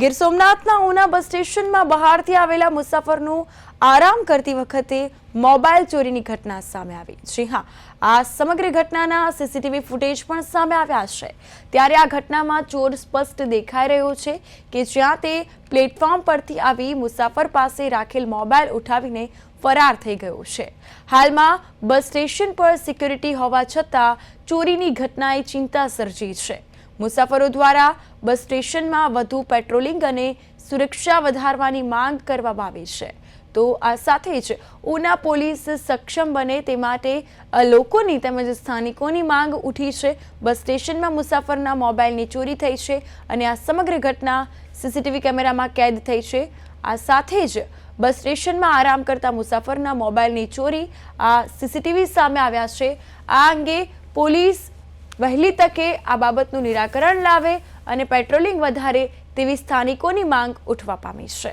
ગીર સોમનાથના ઉના બસ સ્ટેશનમાં બહારથી આવેલા મુસાફરનું આરામ કરતી વખતે મોબાઈલ ચોરીની ઘટના સામે આવી. જી હા, આ સમગ્ર ઘટનાના સીસીટીવી ફૂટેજ પણ સામે આવ્યા છે. ત્યારે આ ઘટનામાં ચોર સ્પષ્ટ દેખાઈ રહ્યો છે કે જ્યાં તે પ્લેટફોર્મ પરથી આવી મુસાફર પાસે રાખેલ મોબાઈલ ઉઠાવીને ફરાર થઈ ગયો છે. હાલમાં બસ સ્ટેશન પર સિક્યુરિટી હોવા છતાં ચોરીની ઘટનાએ ચિંતા સર્જી છે. મુસાફરો દ્વારા બસ સ્ટેશનમાં વધુ પેટ્રોલિંગ અને સુરક્ષા વધારવાની માંગ કરવામાં આવી છે. તો આ સાથે જ ઉના પોલીસ સક્ષમ બને તે માટે લોકોની તેમજ સ્થાનિકોની માંગ ઉઠી છે. બસ સ્ટેશનમાં મુસાફરના મોબાઈલની ચોરી થઈ છે અને આ સમગ્ર ઘટના સીસીટીવી કેમેરામાં કેદ થઈ છે. આ સાથે જ બસ સ્ટેશનમાં આરામ કરતા મુસાફરના મોબાઈલની ચોરી આ સીસીટીવી સામે આવ્યા છે. આ અંગે પોલીસ વહેલી તકે આ બાબતનું નિરાકરણ લાવે અને પેટ્રોલિંગ વધારે તેવી સ્થાનિકોની માંગ ઉઠવા પામી છે.